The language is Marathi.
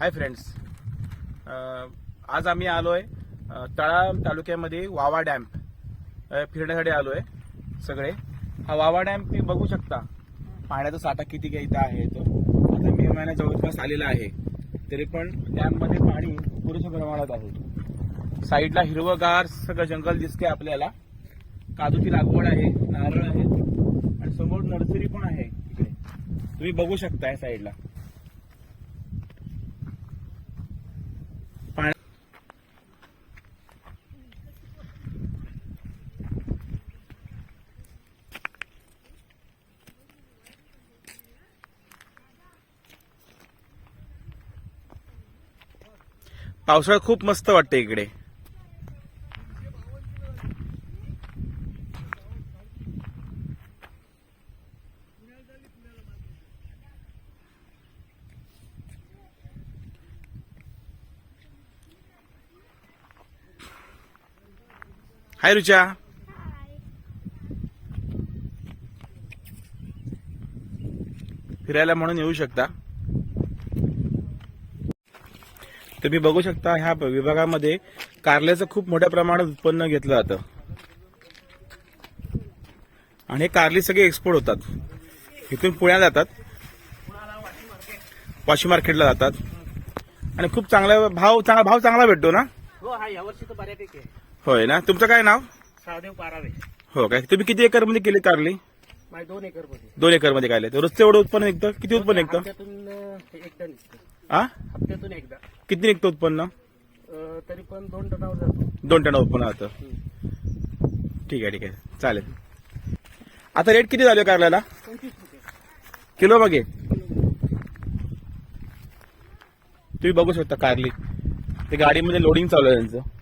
Hi friends. आज आम्ही आलो आहे तळा तालुक्यामध्ये वावा डॅम फिरण्यासाठी आलो आहे सगळे. हा वावा डॅम तुम्ही बघू शकता. पाण्याचा साठा किती काही इथं आहे तो. आता मे महिन्या जवळपास आलेला आहे. तरी पण डॅममध्ये पाणी पुरेशा प्रमाणात आहे. साईडला हिरवंगार सगळं जंगल दिसते आपल्याला. काजूची लागवड आहे नारळ आहे आणि समोर नर्सरी पण आहे इकडे. तुम्ही बघू शकता या साईडला. पावसाळा खूप मस्त वाटतं इकडे. हाय रुचा. फिरायला म्हणून येऊ शकता. तुम्ही बघू शकता ह्या विभागामध्ये कारल्याचं खूप मोठ्या प्रमाणात उत्पन्न घेतलं जातं. आणि हे कारली सगळे एक्सपोर्ट होतात. इथून पुण्याला जातात. वाशी मार्केटला जातात. आणि खूप चांगला भाव चांगला भाव चांगला भेटतो ना? हो होय ना? तुमचं काय नाव? सहादेव पारावे. हो काय? तुम्ही किती एकरमध्ये केली कारली? दोन एकरमध्ये दोन एकरमध्ये काढले रोजचं एवढं उत्पन्न निघतं? किती उत्पन्न निघतं? हा एकदा. किती निघतं उत्पन्न? अं, तरी पण दोन टनावर जातो. दोन टन उत्पन्न आता. ठीक आहे ठीक आहे. चालेल. आता रेट किती झाले कारल्याला? पंचवीस रुपये किलो मागे तुम्ही बघू शकता कारली. ते गाडीमध्ये लोडिंग चालू आहे त्यांचं.